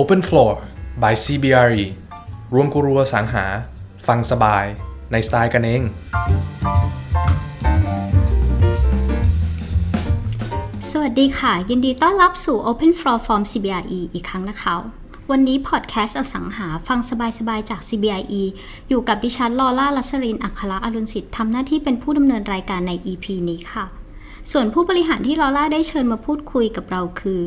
Open Floor by CBRE รวมกูรัวสังหา ฟังสบายในสไตล์กันเอง สวัสดีค่ะ ยินดีต้อนรับสู่ Open Floor from CBRE อีกครั้งนะคะ วันนี้พอดแคสต์อสังหาฟังสบายๆ จาก CBRE อยู่กับดิฉันลอล่าลัสรินอัคระอรุณสิทธิ์ทำหน้าที่เป็นผู้ดำเนินรายการใน EP นี้ค่ะ ส่วนผู้บริหารที่ลอล่าได้เชิญมาพูดคุยกับเราคือ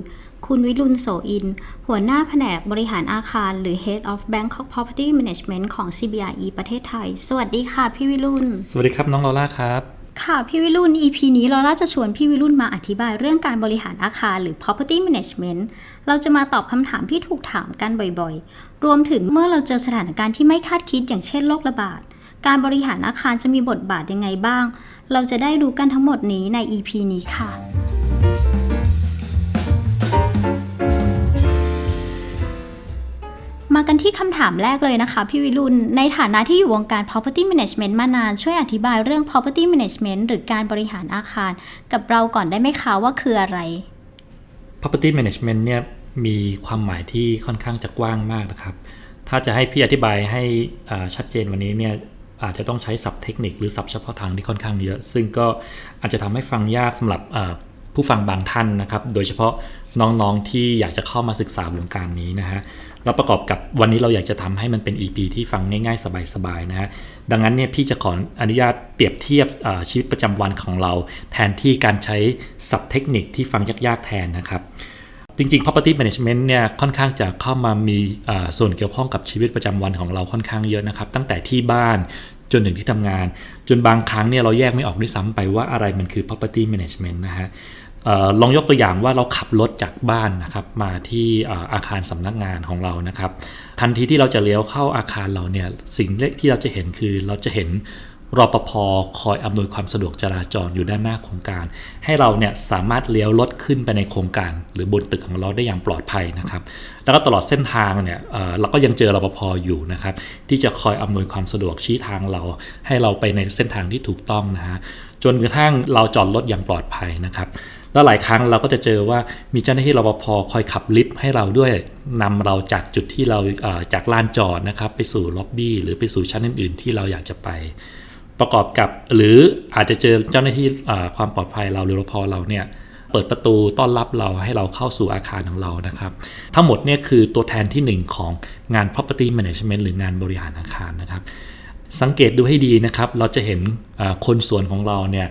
คุณวิรุณโสอิน หัวหน้าแผนกบริหารอาคาร หรือ Head of Bangkok Property Management ของ CBRE ประเทศไทย สวัสดีค่ะ พี่วิรุณ สวัสดีครับ น้องลอล่าครับค่ะพี่วิรุณ EP นี้เราน่าจะชวนพี่วิรุณมาอธิบายเรื่องการบริหารอาคารหรือ property management เราจะมาตอบคำถามที่ถูกถามกันบ่อยๆ รวมถึงเมื่อเราเจอสถานการณ์ที่ไม่คาดคิดอย่างเช่นโรคระบาด การบริหารอาคารจะมีบทบาทยังไงบ้าง เราจะได้รู้กันทั้งหมดนี้ใน EP นี้ค่ะ มากันที่คำถามแรกเลยนะคะ พี่วิรุณ ในฐานะที่อยู่วงการ property management มานาน ช่วยอธิบายเรื่อง property management หรือการบริหารอาคาร กับเราก่อนได้ไหมคะว่าคืออะไร property management เนี่ยมีความหมายที่ค่อนข้างจะกว้างมากนะครับ ถ้าจะให้พี่อธิบายให้ชัดเจนวันนี้เนี่ย อาจจะต้องใช้ศัพท์เทคนิคหรือศัพท์เฉพาะทางที่ค่อนข้างเยอะ ซึ่งก็อาจจะทำให้ฟังยากสำหรับผู้ฟังบางท่านนะครับ โดยเฉพาะน้องๆที่อยากจะเข้ามาศึกษาวงการนี้นะฮะแล้วประกอบกับวันนี้เราอยากจะทำให้มันเป็น EP ที่ฟังง่ายๆ สบายๆนะฮะดังนั้นเนี่ยพี่จะขออนุญาตเปรียบเทียบชีวิตประจำวันของเรา แทนที่การใช้ศัพท์เทคนิคที่ฟังยากๆแทนนะครับ จริงๆ property management เนี่ยค่อนข้างจะเข้ามามีส่วนเกี่ยวข้องกับชีวิตประจำวันของเราค่อนข้างเยอะนะครับตั้งแต่ที่บ้านจนถึงที่ทำงาน จนบางครั้งเนี่ยเราแยกไม่ออกด้วยซ้ำไปว่าอะไรมันคือ property management นะฮะลองยกตัวอย่างว่าเราขับรถจากบ้านนะครับมาที่อาคารสำนักงานของเรานะครับ ทันทีที่เราจะเลี้ยวเข้าอาคารเราเนี่ยสิ่งแรกที่เราจะเห็นคือเราจะเห็น รปภคอยอำนวยความสะดวกจราจรอยู่ด้านหน้าโครงการ ให้เราเนี่ยสามารถเลี้ยวรถขึ้นไปในโครงการ หรือบนตึกของเราได้อย่างปลอดภัยนะครับ แล้วก็ตลอดเส้นทางเนี่ยเเราก็ยังเจอรปภอยู่นะครับ ที่จะคอยอำนวยความสะดวกชี้ทางเรา ให้เราไปในเส้นทางที่ถูกต้องนะฮะจนกระทั่งเราจอดรถอย่างปลอดภัยนะครับแล้วหลายครั้งเราก็จะเจอว่ามีเจ้าหน้าที่รปภคอยขับลิฟต์ให้เราด้วยนำเราจากจุดที่เราจากลานจอดนะครับไปสู่ล็อบบี้หรือไปสู่ชั้นอื่น ๆ ที่เราอยากจะไป ประกอบกับหรืออาจจะเจอเจ้าหน้าที่ความปลอดภัยเราหรือรปภเราเนี่ยเปิดประตูต้อนรับเราให้เราเข้าสู่อาคารของเรานะครับ ทั้งหมดเนี่ยคือตัวแทนที่หนึ่งของงาน property management หรืองานบริหารอาคารนะครับ สังเกตดูให้ดีนะครับ เราจะเห็นคนสวนของเราเนี่ย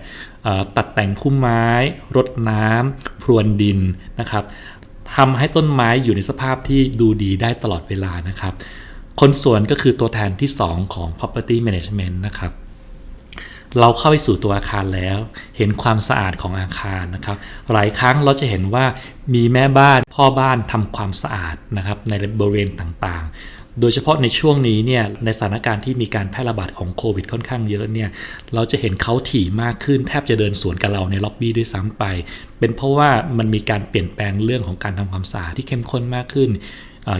ตัดแต่งพุ่มไม้ รดน้ำพรวนดินนะครับทำให้ต้นไม้อยู่ในสภาพที่ดูดีได้ตลอดเวลานะครับ คนสวนก็คือตัวแทนที่ 2 ของ property management นะครับ เราเข้าไปสู่ตัวอาคารแล้ว เห็นความสะอาดของอาคารนะครับ หลายครั้งเราจะเห็นว่ามีแม่บ้านพ่อบ้านทำความสะอาดนะครับในบริเวณต่างๆ โดยเฉพาะในช่วงนี้เนี่ยในสถานการณ์ที่มีการแพร่ระบาดของโควิดค่อนข้างเยอะเนี่ยเราจะเห็นเขาถี่มากขึ้นแทบจะเดินสวนกับเราในล็อบบี้ด้วยซ้ำไป เป็นเพราะว่ามันมีการเปลี่ยนแปลงเรื่องของการทำความสะอาดที่เข้มข้นมากขึ้น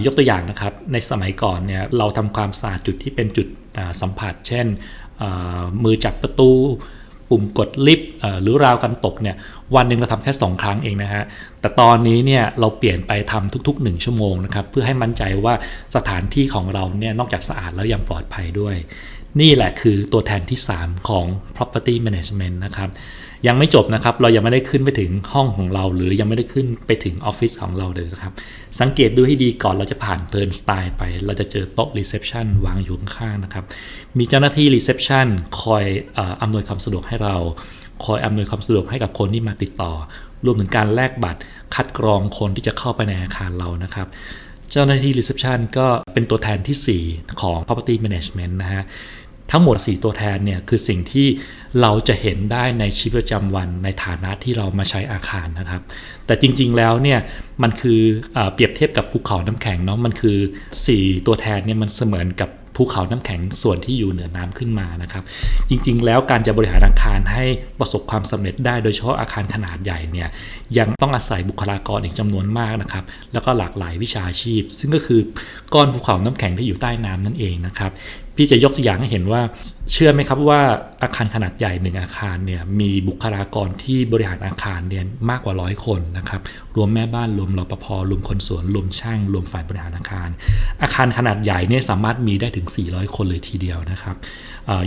ยกตัวอย่างนะครับในสมัยก่อนเนี่ยเราทำความสะอาดจุดที่เป็นจุดสัมผัส เช่น มือจับประตู ปุ่มกดลิฟต์หรือราวกันตกเนี่ยวันหนึ่งเราทำแค่ 2 ครั้งเองนะฮะแต่ตอนนี้เนี่ยเราเปลี่ยนไปทำทุก ๆ 1 ชั่วโมงนะครับเพื่อให้มั่นใจว่าสถานที่ของเราเนี่ยนอกจากสะอาดแล้วยังปลอดภัยด้วย นี่แหละคือตัวแทนที่ 3 ของ property management นะครับ ยังไม่จบนะครับ เรายังไม่ได้ขึ้นไปถึงห้องของเรา หรือยังไม่ได้ขึ้นไปถึงออฟฟิศของเราเลยนะครับ สังเกตดูให้ดีก่อนเราจะผ่านเทิร์นสไตล์ไป เราจะเจอโต๊ะรีเซพชันวางอยู่ข้างๆนะครับ มีเจ้าหน้าที่รีเซพชันคอยอำนวยความสะดวกให้เรา คอยอำนวยความสะดวกให้กับคนที่มาติดต่อ รวมถึงการแลกบัตร คัดกรองคนที่จะเข้าไปในอาคารเรานะครับเจ้าหน้าที่รีเซพชันก็เป็นตัวแทนทีสี่ 4 ของ property management นะฮะ ทั้งหมด 4 ตัวแทนเนี่ยคือสิ่งที่เราจะเห็นได้ในชีวิตประจำวันในฐานะที่เรามาใช้อาคารนะครับ แต่จริงๆแล้วเนี่ยมันคืออเปรียบเทียบกับภูเขาน้ำแข็งเนาะมันคือ 4 ตัวแทนเนี่ยมันเสมือนกับภูเขาน้ำแข็งส่วนที่อยู่เหนือน้ำขึ้นมานะครับ จริงๆ แล้วการจะบริหารอาคารให้ประสบความสำเร็จได้โดยเฉพาะอาคารขนาดใหญ่เนี่ยยังต้องอาศัยบุคลากรอีกจำนวนมากนะครับ แล้วก็หลากหลายวิชาชีพ ซึ่งก็คือก้อนภูเขาน้ำแข็งที่อยู่ใต้น้ำนั่นเองนะครับ พี่จะยกตัวอย่างให้เห็นว่า เชื่อไหมครับว่าอาคารขนาดใหญ่หนึ่งอาคารเนี่ยมีบุคลากรที่บริหารอาคารเนี่ยมากกว่าร้อยคนนะครับรวมแม่บ้านรวมรปภรวมคนสวนรวมช่างรวมฝ่ายบริหารอาคาร อาคารขนาดใหญ่เนี่ยสามารถมีได้ถึง 400 คนเลยทีเดียวนะครับ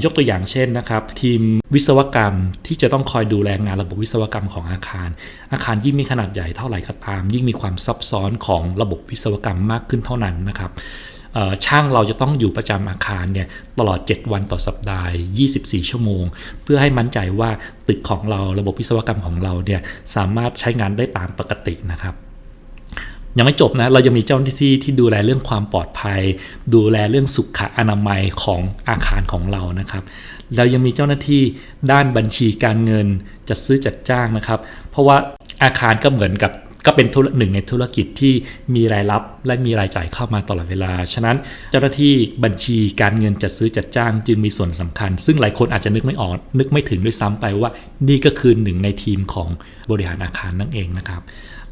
ยกตัวอย่างเช่นนะครับทีมวิศวกรรมที่จะต้องคอยดูแลงานระบบวิศวกรรมของอาคาร อาคารยิ่งมีขนาดใหญ่เท่าไหร่ก็ตาม ยิ่งมีความซับซ้อนของระบบวิศวกรรมมากขึ้นเท่านั้นนะครับ ช่างเราจะต้องอยู่ประจำอาคารเนี่ยตลอด 7 วันต่อสัปดาห์ 24 ชั่วโมง เพื่อให้มั่นใจว่าตึกของเราระบบวิศวกรรมของเราเนี่ยสามารถใช้งานได้ตามปกตินะครับยังไม่จบนะ เรายังมีเจ้าหน้าที่ที่ดูแลเรื่องความปลอดภัย ดูแลเรื่องสุขอนามัยของอาคารของเรานะครับ เรายังมีเจ้าหน้าที่ด้านบัญชีการเงินจัดซื้อจัดจ้างนะครับ เพราะว่าอาคารก็เหมือนกับ ก็เป็นธุรหนึ่งในธุรกิจที่มีรายรับและมีรายจ่ายเข้ามาตลอดเวลา ฉะนั้นเจ้าหน้าที่บัญชีการเงินจัดซื้อจัดจ้างจึงมีส่วนสำคัญ ซึ่งหลายคนอาจจะนึกไม่ออก นึกไม่ถึงด้วยซ้ำไปว่านี่ก็คือหนึ่งในทีมของบริหารอาคารนั่นเองนะครับ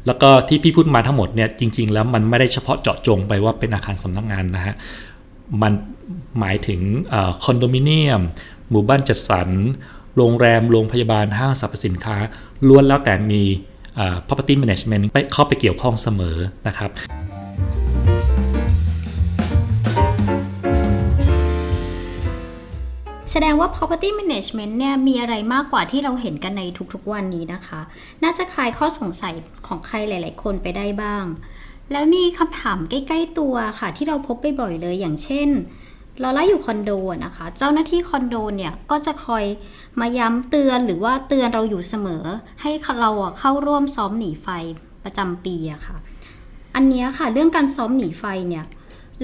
แล้วก็ที่พี่พูดมาทั้งหมดเนี่ยจริง ๆ แล้วมันไม่ได้เฉพาะเจาะจงไปว่าเป็นอาคารสำนักงานนะฮะมันหมายถึงคอนโดมิเนียม หมู่บ้านจัดสรรโรงแรมโรงพยาบาลห้างสรรพสินค้าล้วนแล้วแต่มี property management เข้าไปเกี่ยวข้องเสมอนะครับแสดงว่า property management เนี่ยมีอะไรมากกว่าที่เราเห็นกันในทุกๆวันนี้นะคะ น่าจะคลายข้อสงสัยของใครหลาย ๆ คนไปได้บ้าง แล้วมีคำถามใกล้ ๆ ตัวค่ะ ที่เราพบไปบ่อยเลยอย่างเช่น เราล่าอยู่คอนโดนะคะ เจ้าหน้าที่คอนโดเนี่ยก็จะคอยมาย้ำเตือนหรือว่าเตือนเราอยู่เสมอ ให้เราเข้าร่วมซ้อมหนีไฟประจำปีอะค่ะ อันนี้ค่ะเรื่องการซ้อมหนีไฟเนี่ย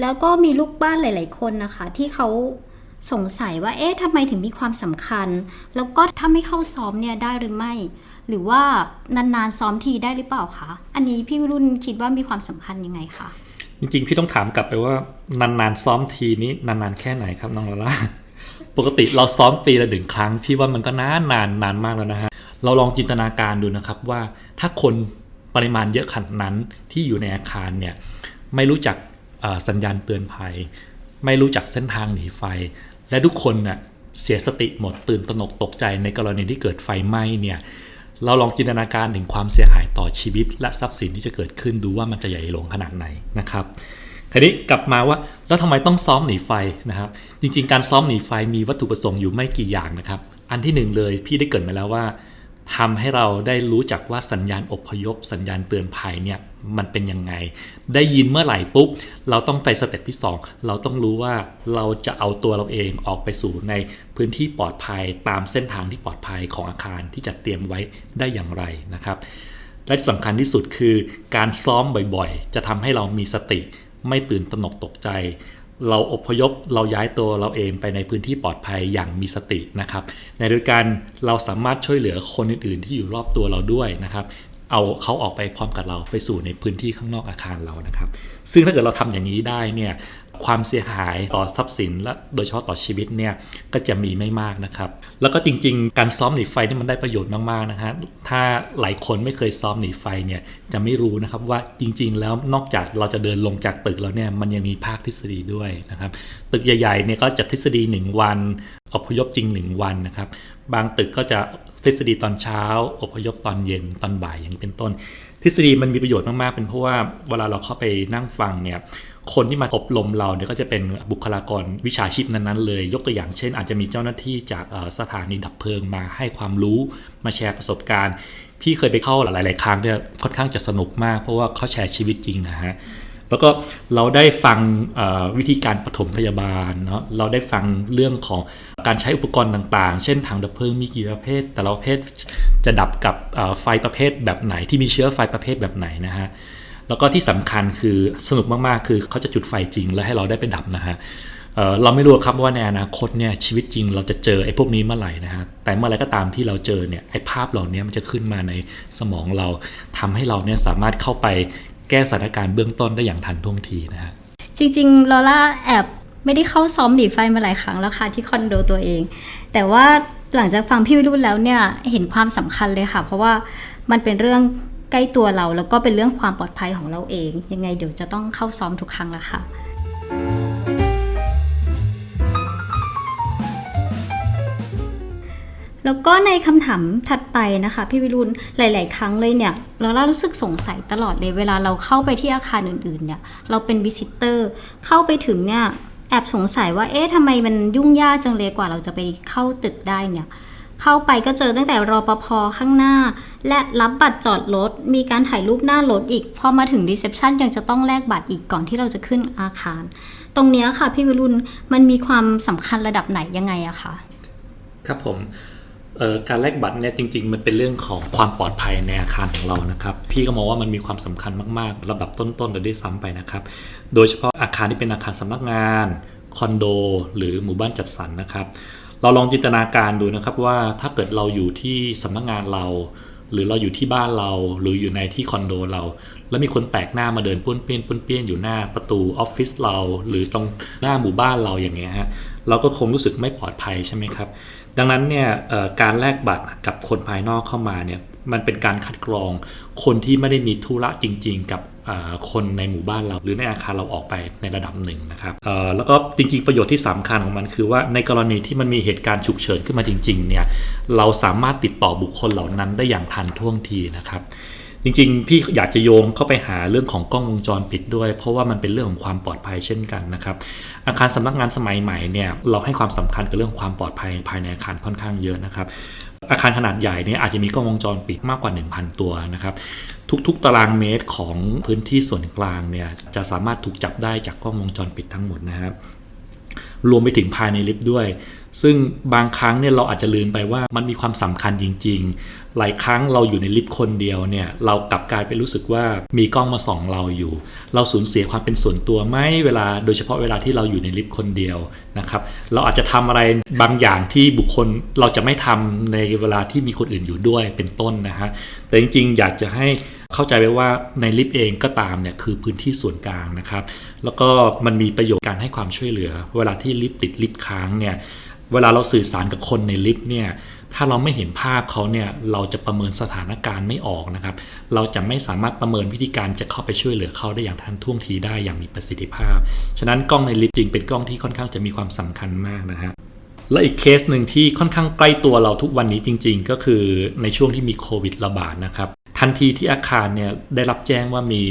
แล้วก็มีลูกบ้านหลาย ๆ คนนะคะ ที่เขาสงสัยว่าเอ๊ะทำไมถึงมีความสำคัญ แล้วก็ถ้าไม่เข้าซ้อมเนี่ยได้หรือไม่ หรือว่านานๆซ้อมทีได้หรือเปล่าคะ อันนี้พี่รุ่นคิดว่ามีความสำคัญยังไงคะ จริงๆ พี่ต้องถามกลับไปว่านานๆซ้อมทีนี้นานๆแค่ไหนครับน้องลาล่าปกติเราซ้อมปีละหนึ่งครั้งพี่ว่ามันก็นานนานนานมากแล้วนะฮะเราลองจินตนาการดูนะครับว่าถ้าคนปริมาณเยอะขนาดนั้นที่อยู่ในอาคารเนี่ยไม่รู้จักสัญญาณเตือนภัย ไม่รู้จักเส้นทางหนีไฟ และทุกคนน่ะเสียสติหมดตื่นตระหนกตกใจในกรณีที่เกิดไฟไหม้เนี่ย เราลองจินตนาการถึงความเสียหายต่อชีวิต และทรัพย์สินที่จะเกิดขึ้นดูว่ามันจะใหญ่หลวงขนาดไหนนะครับทีนี้กลับมาว่าแล้วทำไมต้องซ้อมหนีไฟนะครับ จริงๆ การซ้อมหนีไฟมีวัตถุประสงค์อยู่ไม่กี่อย่างนะครับ อันที่หนึ่งเลยพี่ได้เกิดมาแล้วว่า ทำให้เราได้รู้จักว่าสัญญาณอบพยพ สัญญาณเตือนภัยเนี่ยมันเป็นยังไง ได้ยินเมื่อไหร่ปุ๊บ เราต้องไปสเต็ปที่ 2 เราต้องรู้ว่าเราจะเอาตัวเราเองออกไปสู่ในพื้นที่ปลอดภัยตามเส้นทางที่ปลอดภัยของอาคารที่จัดเตรียมไว้ได้อย่างไรนะครับและที่สำคัญที่สุดคือการซ้อมบ่อยๆ จะทำให้เรามีสติไม่ตื่นตระหนกตกใจ เราอพยพเราย้ายตัวเราเองไปในพื้นที่ปลอดภัยอย่างมีสตินะครับ ในโดยการเราสามารถช่วยเหลือคนอื่น ๆ ที่อยู่รอบตัวเราด้วยนะครับ เอาเขาออกไปพร้อมกับเราไปสู่ในพื้นที่ข้างนอกอาคารเรานะครับ ซึ่งถ้าเกิดเราทำอย่างนี้ได้เนี่ย ความเสียหายต่อทรัพย์สิน และโดยเฉพาะต่อชีวิตเนี่ยก็จะมีไม่มากนะครับ แล้วก็จริง ๆ การซ้อมหนีไฟนี่มันได้ประโยชน์มากๆนะฮะถ้าหลายคนไม่เคยซ้อมหนีไฟเนี่ยจะไม่รู้นะครับว่าจริง ๆ แล้วนอกจากเราจะเดินลงจากตึกแล้วเนี่ยมันยังมีภาคทฤษฎีด้วยนะครับตึกใหญ่ๆเนี่ยก็จะทฤษฎี 1 วันอพยพจริง 1 วันนะครับบางตึกก็จะทฤษฎีตอนเช้า อพยพตอนเย็นตอนบ่ายอย่างนี้เป็นต้น ทฤษฎีมันมีประโยชน์มากๆ เป็นเพราะว่าเวลาเราเข้าไปนั่งฟังเนี่ย คนที่มาอบรมเราเนี่ยก็จะเป็นบุคลากรวิชาชีพนั้นๆเลย ยกตัวอย่างเช่น อาจจะมีเจ้าหน้าที่จากสถานีดับเพลิงมาให้ความรู้มาแชร์ประสบการณ์ พี่เคยไปเข้าหลาย ๆ ครั้งเนี่ยค่อนข้างจะสนุกมากเพราะว่าเขาแชร์ชีวิตจริงนะฮะแล้วก็เราได้ฟังวิธีการปฐมพยาบาลเนาะเราได้ฟังเรื่องของการใช้อุปกรณ์ต่างๆ เช่นถังดับเพลิงมีกี่ประเภท แต่ละประเภทจะดับกับไฟประเภทแบบไหนที่มีเชื้อไฟประเภทแบบไหนนะฮะ แล้วก็ที่สำคัญคือสนุกมากๆ คือเขาจะจุดไฟจริง แล้วให้เราได้ไปดับนะฮะเเราไม่รู้ครับว่าในอนาคตเนี่ยชีวิตจริงเราจะเจอไอ้พวกนี้เมื่อไหร่นะฮะแต่เมื่อไรก็ตามที่เราเจอเนี่ยไอ้ภาพเหล่านี้มันจะขึ้นมาในสมองเราทำให้เราเนี่ยสามารถเข้าไปแก้สถานการณ์เบื้องต้นได้อย่างทันท่วงทีนะฮะจริงๆลอล่าแอบไม่ได้เข้าซ้อมหนีไฟมาหลายครั้งแล้วค่ะที่คอนโดตัวเอง แต่ว่าหลังจากฟังพี่วิรุธแล้วเนี่ยเห็นความสำคัญเลยค่ะ เพราะว่ามันเป็นเรื่อง ใกล้ตัวเราแล้วก็เป็นเรื่องความปลอดภัยของเราเอง ยังไงเดี๋ยวจะต้องเข้าซ้อมทุกครั้งละค่ะแล้วก็ในคำถามถัดไปนะคะ พี่วิรุณหลาย ๆ ครั้งเลยเนี่ย เราล่ารู้สึกสงสัยตลอดเลยเวลาเราเข้าไปที่อาคารอื่น ๆ เนี่ย เราเป็นวิสิเตอร์เข้าไปถึงเนี่ยแอบสงสัยว่าเอ๊ะทำไมมันยุ่งยากจังเลยกว่าเราจะไปเข้าตึกได้เนี่ย เข้าไปก็เจอตั้งแต่รอปภข้างหน้า และรับบัตรจอดรถ มีการถ่ายรูปหน้ารถอีก พอมาถึงรีเซพชันยังจะต้องแลกบัตรอีกก่อนที่เราจะขึ้นอาคาร ตรงนี้ค่ะพี่วิรุณมันมีความสำคัญระดับไหนยังไงอะคะครับผมการแลกบัตรเนี่ยจริงๆ มันเป็นเรื่องของความปลอดภัยในอาคารของเรานะครับ พี่ก็มองว่ามันมีความสำคัญมากๆ ระดับต้นๆเลยด้วยซ้ำไปนะครับ โดยเฉพาะอาคารที่เป็นอาคารสำนักงาน คอนโด หรือหมู่บ้านจัดสรรนะครับ เราลองจินตนาการดูนะครับว่าถ้าเกิดเราอยู่ที่สำนักงานเรา หรือเราอยู่ที่บ้านเราหรืออยู่ในที่คอนโดเรา แล้วมีคนแปลกหน้ามาเดินป้วนเปี้ยนป้วนเปี้ยนอยู่หน้าประตูออฟฟิศเรา หรือตรงหน้าหมู่บ้านเราอย่างเงี้ยฮะเราก็คงรู้สึกไม่ปลอดภัยใช่ไหมครับ ดังนั้นเนี่ยการแลกบัตรกับคนภายนอกเข้ามาเนี่ยมันเป็นการคัดกรองคนที่ไม่ได้มีธุระจริง ๆ กับ คนในหมู่บ้านเรา หรือในอาคารเราออกไปในระดับหนึ่งนะครับแล้วก็จริงๆประโยชน์ที่สำคัญของมันคือว่าในกรณีที่มันมีเหตุการณ์ฉุกเฉินขึ้นมาจริงๆเนี่ยเราสามารถติดต่อบุคคลเหล่านั้นได้อย่างทันท่วงทีนะครับจริงๆ พี่อยากจะโยงเข้าไปหาเรื่องของกล้องวงจรปิดด้วย เพราะว่ามันเป็นเรื่องของความปลอดภัยเช่นกันนะครับอาคารสำนักงานสมัยใหม่เนี่ยเราให้ความสำคัญกับเรื่องความปลอดภัยภายในอาคารค่อนข้างเยอะนะครับ อาคารขนาดใหญ่เนี่ยอาจจะมีกล้องวงจรปิดมากกว่า 1,000 ตัวนะครับ ทุกๆ ตารางเมตรของพื้นที่ส่วนกลางเนี่ยจะสามารถถูกจับได้จากกล้องวงจรปิดทั้งหมดนะครับรวมไปถึงภายในลิฟต์ด้วย ซึ่งบางครั้งเนี่ยเราอาจจะลืมไปว่ามันมีความสำคัญจริง ๆ หลายครั้งเราอยู่ในลิฟต์คนเดียวเนี่ยเรากลับกลายเป็นรู้สึกว่ามีกล้องมาส่องเราอยู่ เราสูญเสียความเป็นส่วนตัวไหมเวลาโดยเฉพาะเวลาที่เราอยู่ในลิฟต์คนเดียวนะครับเราอาจจะทำอะไรบางอย่างที่บุคคลเราจะไม่ทำในเวลาที่มีคนอื่นอยู่ด้วยเป็นต้นนะฮะแต่จริงๆ อยากจะให้เข้าใจไว้ว่าในลิฟต์เองก็ตามเนี่ยคือพื้นที่ส่วนกลางนะครับ แล้วก็มันมีประโยชน์การให้ความช่วยเหลือ เวลาที่ลิฟต์ติดลิฟต์ค้างเนี่ย เวลาเราสื่อสารกับคนในลิฟต์เนี่ยถ้าเราไม่เห็นภาพเขาเนี่ยเราจะประเมินสถานการณ์ไม่ออกนะครับ เราจะไม่สามารถประเมินวิธีการจะเข้าไปช่วยเหลือเขาได้อย่างทันท่วงทีได้อย่างมีประสิทธิภาพ ฉะนั้นกล้องในลิฟต์จริงเป็นกล้องที่ค่อนข้างจะมีความสำคัญมากนะฮะและอีกเคสหนึ่งที่ค่อนข้างใกล้ตัวเราทุกวันนี้จริง ๆ ก็คือในช่วงที่มีโควิดระบาดนะครับ ทันทีที่อาคารเนี่ยได้รับแจ้งว่ามี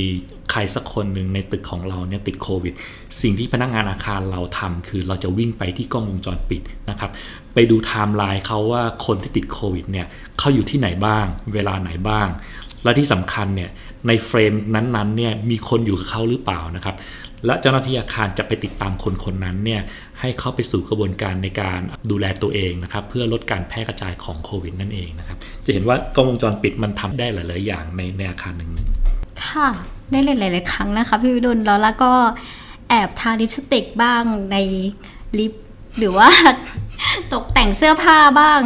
ใครสักคนหนึ่งในตึกของเราเนี่ยติดโควิด สิ่งที่พนักงานอาคารเราทำคือเราจะวิ่งไปที่กล้องวงจรปิดนะครับ ไปดูไทม์ไลน์เขาว่าคนที่ติดโควิดเนี่ยเขาอยู่ที่ไหนบ้าง เวลาไหนบ้าง และที่สำคัญเนี่ยในเฟรมนั้นๆเนี่ยมีคนอยู่กับเขาหรือเปล่านะครับ และเจ้าหน้าที่อาคารจะไปติดตามคนคนนั้นเนี่ยให้เข้าไปสู่กระบวนการในการดูแลตัวเองนะครับเพื่อลดการแพร่กระจายของโควิดนั่นเองนะครับจะเห็นว่ากล้องวงจรปิดมันทำได้หลาย ๆ อย่างในในอาคารหนึ่งหนึ่งค่ะได้หลาย ๆ ครั้งนะคะพี่วิรุณแล้วแล้วก็แอบทาลิปสติกบ้างในลิปหรือว่าตกแต่งเสื้อผ้าบ้าง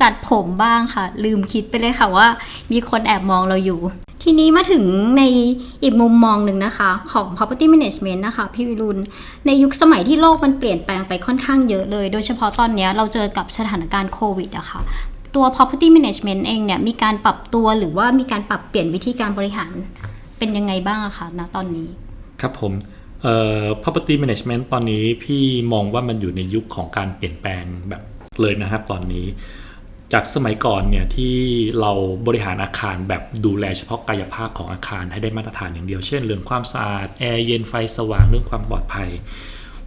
จัดผมบ้างค่ะ ลืมคิดไปเลยค่ะว่า มีคนแอบมองเราอยู่ ทีนี้มาถึงในอีกมุมมองหนึ่งนะคะ ของ property management นะคะ พี่วิรุณ ในยุคสมัยที่โลกมันเปลี่ยนแปลงไปค่อนข้างเยอะเลย โดยเฉพาะตอนนี้เราเจอกับสถานการณ์โควิดอะค่ะตัว property management เองเนี่ยมีการปรับตัวหรือว่ามีการปรับเปลี่ยนวิธีการบริหารเป็นยังไงบ้างอะคะณตอนนี้ ครับผมเอ่อ property management ตอนนี้พี่มองว่ามันอยู่ในยุคของการเปลี่ยนแปลงแบบเลยนะครับตอนนี้ จากสมัยก่อนเนี่ยที่เราบริหารอาคารแบบดูแลเฉพาะกายภาพของอาคารให้ได้มาตรฐานอย่างเดียว เช่น เรื่องความสะอาดแอร์เย็นไฟสว่างเรื่องความปลอดภัย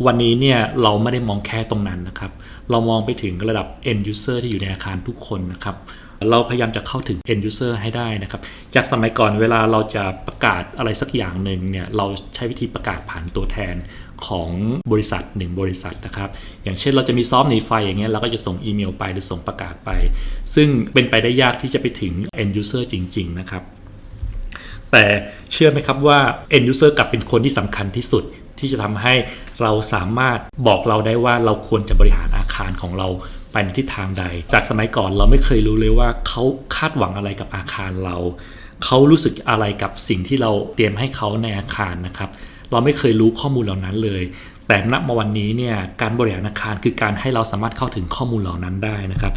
วันนี้เนี่ยเราไม่ได้มองแค่ตรงนั้นนะครับ เรามองไปถึงระดับ end user ที่อยู่ในอาคารทุกคนนะครับเราพยายามจะเข้าถึง end user ให้ได้นะครับ จากสมัยก่อนเวลาเราจะประกาศอะไรสักอย่างหนึ่งเนี่ยเราใช้วิธีประกาศผ่านตัวแทน ของบริษัทหนึ่งบริษัทนะครับอย่างเช่นเราจะมีซ้อมหนีไฟอย่างเงี้ยเราก็จะส่งอีเมลไปหรือส่งประกาศไป ซึ่งเป็นไปได้ยากที่จะไปถึง end user จริง ๆ นะครับ แต่เชื่อไหมครับว่า end user กลับเป็นคนที่สำคัญที่สุดที่จะทำให้เราสามารถบอกเราได้ว่าเราควรจะบริหารอาคารของเราไปในทิศทางใด จากสมัยก่อนเราไม่เคยรู้เลยว่าเขาคาดหวังอะไรกับอาคารเรา เขารู้สึกอะไรกับสิ่งที่เราเตรียมให้เขาในอาคารนะครับ เราไม่เคยรู้ข้อมูลเหล่านั้นเลย แต่ณวันนี้เนี่ยการบริหารอาคารคือการให้เราสามารถเข้าถึงข้อมูลเหล่านั้นได้นะครับ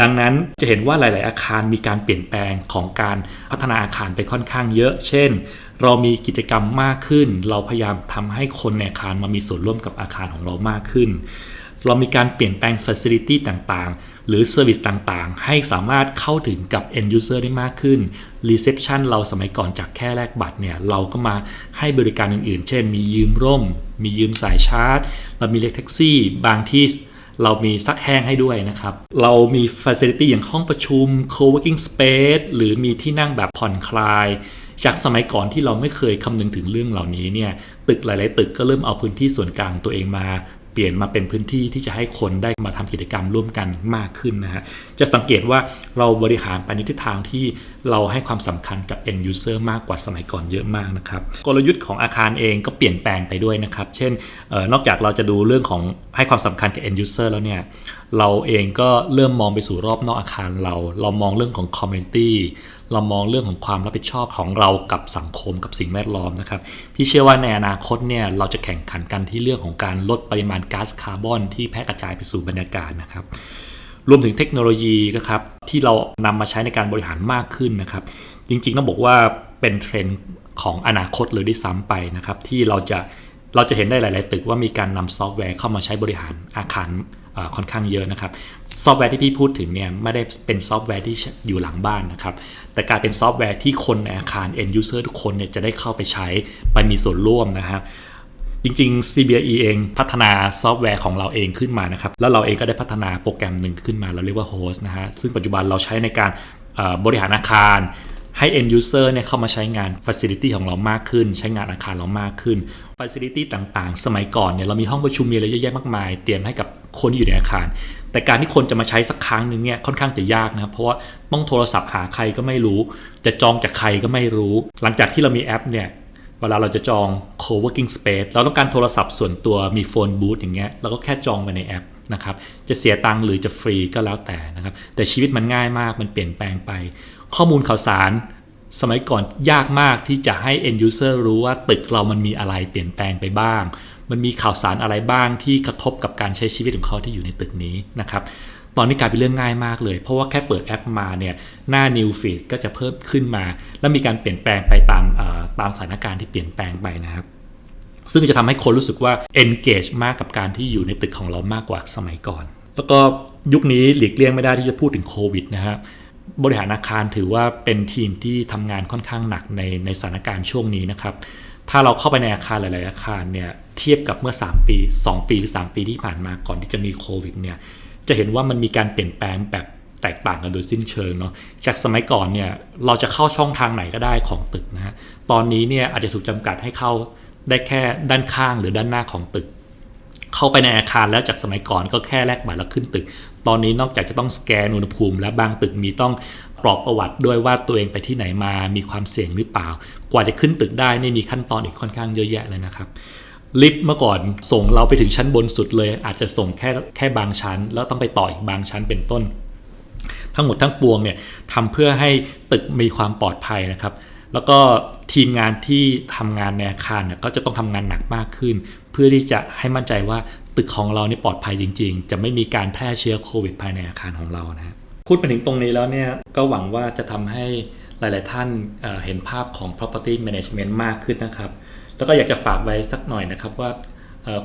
ดังนั้นจะเห็นว่าหลาย ๆ อาคารมีการเปลี่ยนแปลงของการพัฒนาอาคารไปค่อนข้างเยอะ เช่น เรามีกิจกรรมมากขึ้น เราพยายามทำให้คนในอาคารมามีส่วนร่วมกับอาคารของเรามากขึ้น เรามีการเปลี่ยนแปลง Facility ต่าง ๆ หรือ Service ต่างๆ ให้สามารถเข้าถึงกับ End User ได้มากขึ้น Reception เราสมัยก่อนจากแค่แลกบัตรเนี่ย เราก็มาให้บริการอื่นๆ เช่น มียืมร่ม มียืมสายชาร์จ เรามีเรียกแท็กซี่ บางที่เรามีซักแห้งให้ด้วยนะครับ เรามี Facility อย่างห้องประชุม Co-working Space หรือมีที่นั่งแบบผ่อนคลายจากสมัยก่อนที่เราไม่เคยคำนึงถึงเรื่องเหล่านี้เนี่ยตึกหลาย ๆ ตึกก็เริ่มเอาพื้นที่ส่วนกลางตัวเองมา เปลี่ยนมาเป็นพื้นที่ที่จะให้คนได้มาทำกิจกรรมร่วมกันมากขึ้นนะฮะจะสังเกตว่าเราบริหารไปในทิศทางที่เราให้ความสำคัญกับ end user มากกว่าสมัยก่อนเยอะมากนะครับกลยุทธ์ของอาคารเองก็เปลี่ยนแปลงไปด้วยนะครับ เช่นออนอกจากเราจะดูเรื่องของให้ความสำคัญกับ end user แล้วเนี่ยเราเองก็เริ่มมองไปสู่รอบนอกอาคารเรา เรามองเรื่องของ community เรามองเรื่องของความรับผิดชอบของเรากับสังคมกับสิ่งแวดล้อมนะครับพี่เชื่อว่าในอนาคตเนี่ยเราจะแข่งขันกันที่เรื่องของการลดปริมาณก๊าซคาร์บอนที่แพร่กระจายไปสู่บรรยากาศนะครับรวมถึงเทคโนโลยีนะครับที่เรานำมาใช้ในการบริหารมากขึ้นนะครับ จริงๆต้องบอกว่าเป็นเทรนด์ของอนาคตเลยด้วยซ้ำไปนะครับ ที่เราจะเราจะเห็นได้หลาย ๆ ตึกว่ามีการนำซอฟต์แวร์เข้ามาใช้บริหารอาคารค่อนข้างเยอะนะครับ ซอฟต์แวร์ที่พี่พูดถึงเนี่ยไม่ได้เป็นซอฟต์แวร์ที่อยู่หลังบ้านนะครับ แต่กลายเป็นซอฟต์แวร์ที่คนในอาคาร end user ทุกคนเนี่ยจะได้เข้าไปใช้ไปมีส่วนร่วมนะครับจริงๆ CBE เองพัฒนาซอฟต์แวร์ของเราเองขึ้นมานะครับ แล้วเราเองก็ได้พัฒนาโปรแกรมหนึ่งขึ้นมาเราเรียกว่า Host นะฮะ ซึ่งปัจจุบันเราใช้ในการบริหารอาคารให้ end user เนี่ยเข้ามาใช้งาน facility ของเรามากขึ้น ใช้งานอาคารเรามากขึ้น facility ต่างๆ สมัยก่อนเนี่ยเรามีห้องประชุมมีอะไรเยอะแยะมากมาย เตรียมให้กับคนอยู่ในอาคาร แต่การที่คนจะมาใช้สักครั้งหนึ่งเนี่ยค่อนข้างจะยากนะครับ เพราะว่าต้องโทรศัพท์หาใครก็ไม่รู้ จะจองจากใครก็ไม่รู้ หลังจากที่เรามีแอปเนี่ยเวลาเราจะจอง co-working space เราต้องการโทรศัพท์ส่วนตัวมีโฟนบูธอย่างเงี้ยเราก็แค่จองไปในแอปนะครับจะเสียตังค์หรือจะฟรีก็แล้วแต่นะครับแต่ชีวิตมันง่ายมากมันเปลี่ยนแปลงไป ข้อมูลข่าวสารสมัยก่อนยากมากที่จะให้ end user รู้ว่าตึกเรามันมีอะไรเปลี่ยนแปลงไปบ้าง มันมีข่าวสารอะไรบ้างที่กระทบกับการใช้ชีวิตของเขาที่อยู่ในตึกนี้นะครับตอนนี้กลายเป็นเรื่องง่ายมากเลย เพราะว่าแค่เปิดแอปมาเนี่ยหน้า New Feed ก็จะเพิ่มขึ้นมา แล้วมีการเปลี่ยนแปลงไปตามตามสถานการณ์ที่เปลี่ยนแปลงไปนะครับซึ่งจะทำให้คนรู้สึกว่า engage มากกับการที่อยู่ในตึกของเรามากกว่าสมัยก่อน แล้วก็ยุคนี้หลีกเลี่ยงไม่ได้ที่จะพูดถึงโควิดนะฮะบริหารอาคารถือว่าเป็นทีมที่ทำงานค่อนข้างหนักในในสถานการณ์ช่วงนี้นะครับถ้าเราเข้าไปในอาคารหลาย ๆ อาคารเนี่ย เทียบกับเมื่อ 3 ปี 2 ปีหรือ 3 ปีที่ผ่านมาก่อนที่จะมีโควิดเนี่ยจะเห็นว่ามันมีการเปลี่ยนแปลงแบบแตกต่างกันโดยสิ้นเชิงเนาะจากสมัยก่อนเนี่ยเราจะเข้าช่องทางไหนก็ได้ของตึกนะฮะตอนนี้เนี่ยอาจจะถูกจำกัดให้เข้าได้แค่ด้านข้างหรือด้านหน้าของตึก เข้าไปในอาคารแล้วจากสมัยก่อนก็แค่แลกบัตรแล้วขึ้นตึก ตอนนี้นอกจากจะต้องสแกนอุณหภูมิ และบางตึกมีต้องกรอกประวัติด้วยว่าตัวเองไปที่ไหนมามีความเสี่ยงหรือเปล่า กว่าจะขึ้นตึกได้นี่มีขั้นตอนอีกค่อนข้างเยอะแยะเลยนะครับ ลิฟต์เมื่อก่อนส่งเราไปถึงชั้นบนสุดเลย อาจจะส่งแค่แค่บางชั้น แล้วต้องไปต่ออีกบางชั้นเป็นต้น ทั้งหมดทั้งปวงเนี่ยทำเพื่อให้ตึกมีความปลอดภัยนะครับ แล้วก็ทีมงานที่ทำงานในอาคารเนี่ยก็จะต้องทำงานหนักมากขึ้น เพื่อที่จะให้มั่นใจว่าตึกของเรานี่ปลอดภัยจริง ๆ จะไม่มีการแพร่เชื้อโควิดภายในอาคารของเรานะพูดมาถึงตรงนี้แล้วเนี่ยก็หวังว่าจะทำให้หลาย ๆ ท่านเอ่อเห็นภาพของ property management มากขึ้นนะครับ แล้วก็อยากจะฝากไว้สักหน่อยนะครับว่า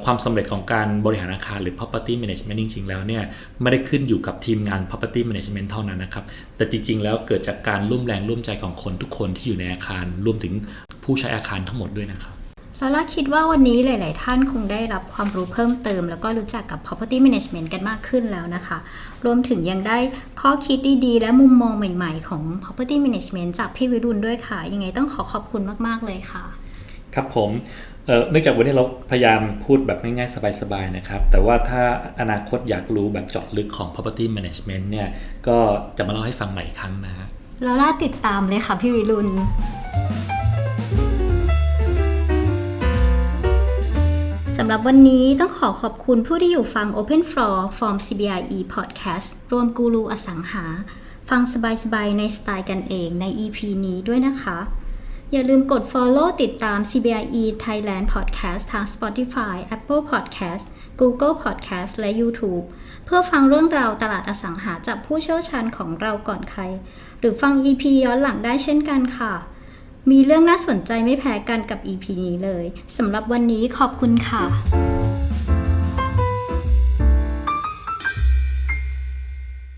ความสำเร็จของการบริหารอาคารหรือ property management จริงๆแล้วเนี่ยไม่ได้ขึ้นอยู่กับทีมงาน property management เท่านั้นนะครับ แต่จริงๆ แล้วเกิดจากการร่วมแรงร่วมใจของคนทุกคนที่อยู่ในอาคารรวมถึงผู้ใช้อาคารทั้งหมดด้วยนะครับลาล่าคิดว่าวันนี้หลาย ๆ ท่านคงได้รับความรู้เพิ่มเติม แล้วก็รู้จักกับ property management กันมากขึ้นแล้วนะคะ รวมถึงยังได้ข้อคิดดีๆ และมุมมองใหม่ ๆ ของ property management จากพี่วิรุณด้วยค่ะ ยังไงต้องขอขอบคุณมาก ๆ เลยค่ะ ครับผมเนื่องจากวันนี้เราพยายามพูดแบบง่ายๆ สบายๆ นะครับ แต่ว่าถ้าอนาคตอยากรู้แบบเจาะลึกของ property management เนี่ย ก็จะมาเล่าให้ฟังใหม่อีกครั้งนะฮะลาล่าติดตามเลยค่ะพี่วิรุณสำหรับวันนี้ต้องขอขอบคุณผู้ที่อยู่ฟัง Open Floor from CBRE Podcast รวมกูรูอสังหา ฟังสบายๆ ในสไตล์กันเองใน EP นี้ด้วยนะคะ อย่าลืมกด follow ติดตาม CBIE Thailand Podcast ทาง Spotify Apple Podcast Google Podcast และ YouTube เพื่อฟังเรื่องราวตลาดอสังหาจากผู้เชี่ยวชาญของเราก่อนใคร หรือฟัง EP ย้อนหลังได้เช่นกันค่ะ มีเรื่องน่าสนใจไม่แพ้กันกับ EP นี้เลยสำหรับวันนี้ขอบคุณค่ะ